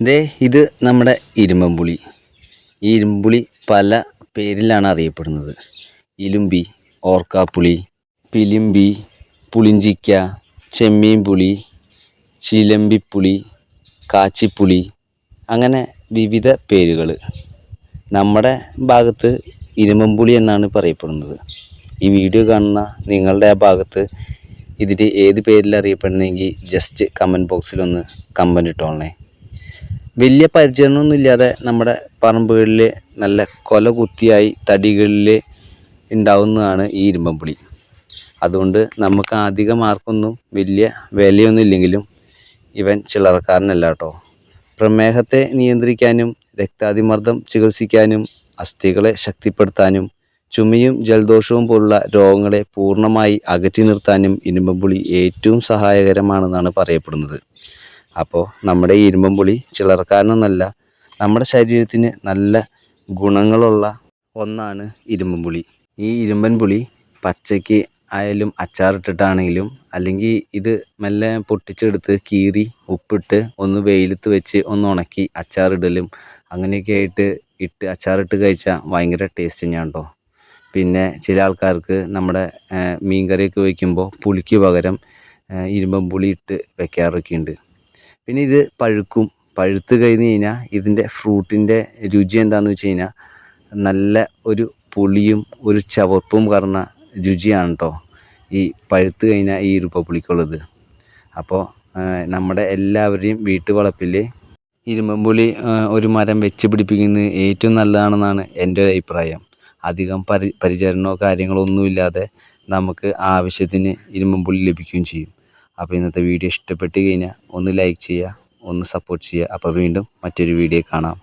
ദേ ഇത് നമ്മുടെ ഇരുമ്പമ്പുളി ഈ ഇരുമ്പുളി പല പേരിലാണ് അറിയപ്പെടുന്നത്. ഇലുമ്പി ഓർക്കാപ്പുളി പിലിമ്പി പുളിഞ്ചിക്ക ചെമ്മീൻ പുളി ചിലമ്പിപ്പുളി കാച്ചിപ്പുളി അങ്ങനെ വിവിധ പേരുകൾ നമ്മുടെ ഭാഗത്ത് ഇരുമ്പമ്പുളി എന്നാണ് പറയപ്പെടുന്നത്. ഈ വീഡിയോ കാണുന്ന നിങ്ങളുടെ ആ ഭാഗത്ത് ഇതിന്റെ ഏത് പേരിൽ അറിയപ്പെടുന്നെങ്കിൽ ജസ്റ്റ് കമന്റ് ബോക്സിലൊന്ന് കമന്റ് ഇട്ടോളണേ. വലിയ പരിചരണമൊന്നും ഇല്ലാതെ നമ്മുടെ പറമ്പുകളിൽ നല്ല കൊല കുത്തിയായി തടികളിൽ ഉണ്ടാവുന്നതാണ് ഈ ഇരുമ്പമ്പുളി അതുകൊണ്ട് നമുക്ക് അധികം ആർക്കൊന്നും വലിയ വിലയൊന്നും ഇല്ലെങ്കിലും ഇവൻ ചിളറക്കാരനല്ല കേട്ടോ. പ്രമേഹത്തെ നിയന്ത്രിക്കാനും രക്താതിമർദ്ദം ചികിത്സിക്കാനും അസ്ഥികളെ ശക്തിപ്പെടുത്താനും ചുമയും ജലദോഷവും പോലുള്ള രോഗങ്ങളെ പൂർണമായി അകറ്റി നിർത്താനും ഇരുമ്പമ്പുളി ഏറ്റവും സഹായകരമാണെന്നാണ് പറയപ്പെടുന്നത്. അപ്പോൾ നമ്മുടെ ഈ ഇരുമ്പമ്പുളി ചില്ലറക്കാരനൊന്നല്ല നമ്മുടെ ശരീരത്തിന് നല്ല ഗുണങ്ങളുള്ള ഒന്നാണ് ഇരുമ്പൻപുളി ഈ ഇരുമ്പൻ പുളി പച്ചയ്ക്ക് ആയാലും അച്ചാറിട്ടിട്ടാണെങ്കിലും അല്ലെങ്കിൽ ഇത് മെല്ലെ പൊട്ടിച്ചെടുത്ത് കീറി ഉപ്പിട്ട് ഒന്ന് വെയിലത്ത് വെച്ച് ഒന്ന് ഉണക്കി അച്ചാറിടലും അങ്ങനെയൊക്കെ ആയിട്ട് ഇട്ട് അച്ചാറിട്ട് കഴിച്ചാൽ ഭയങ്കര ടേസ്റ്റ് തന്നെയാണ് പിന്നെ ചില ആൾക്കാർക്ക് നമ്മുടെ മീൻ കറിയൊക്കെ വയ്ക്കുമ്പോൾ പുളിക്ക് പകരം ഇരുമ്പൻ പുളി ഇട്ട് വെക്കാറൊക്കെ ഉണ്ട് പിന്നെ ഇത് പഴുക്കും. പഴുത്ത് കഴിഞ്ഞ് കഴിഞ്ഞാൽ ഇതിന്റെ ഫ്രൂട്ടിന്റെ രുചി എന്താണെന്ന് വെച്ച് കഴിഞ്ഞാൽ നല്ല ഒരു പുളിയും ഒരു ചവർപ്പും കറന്ന രുചിയാണ് കേട്ടോ ഈ പഴുത്ത് കഴിഞ്ഞാൽ ഈ ഇരുമ്പപ്പുളിക്കുള്ളത് അപ്പോൾ നമ്മുടെ എല്ലാവരുടെയും വീട്ടു വീട്ടുവളപ്പിൽ ഇരുമ്പമ്പുളി ഒരു മരം വെച്ച് പിടിപ്പിക്കുന്നത് ഏറ്റവും നല്ലതാണെന്നാണ് എന്റെ ഒരു അഭിപ്രായം. അധികം പരി പരിചരണമോ കാര്യങ്ങളോ ഒന്നുമില്ലാതെ നമുക്ക് ആവശ്യത്തിന് ഇരുമ്പമ്പുളി ലഭിക്കുകയും ചെയ്യും. അപ്പോൾ ഇന്നത്തെ വീഡിയോ ഇഷ്ടപ്പെട്ട് കഴിഞ്ഞാൽ ഒന്ന് ലൈക്ക് ചെയ്യുക ഒന്ന് സപ്പോർട്ട് ചെയ്യുക. അപ്പോൾ വീണ്ടും മറ്റൊരു വീഡിയോ കാണാം.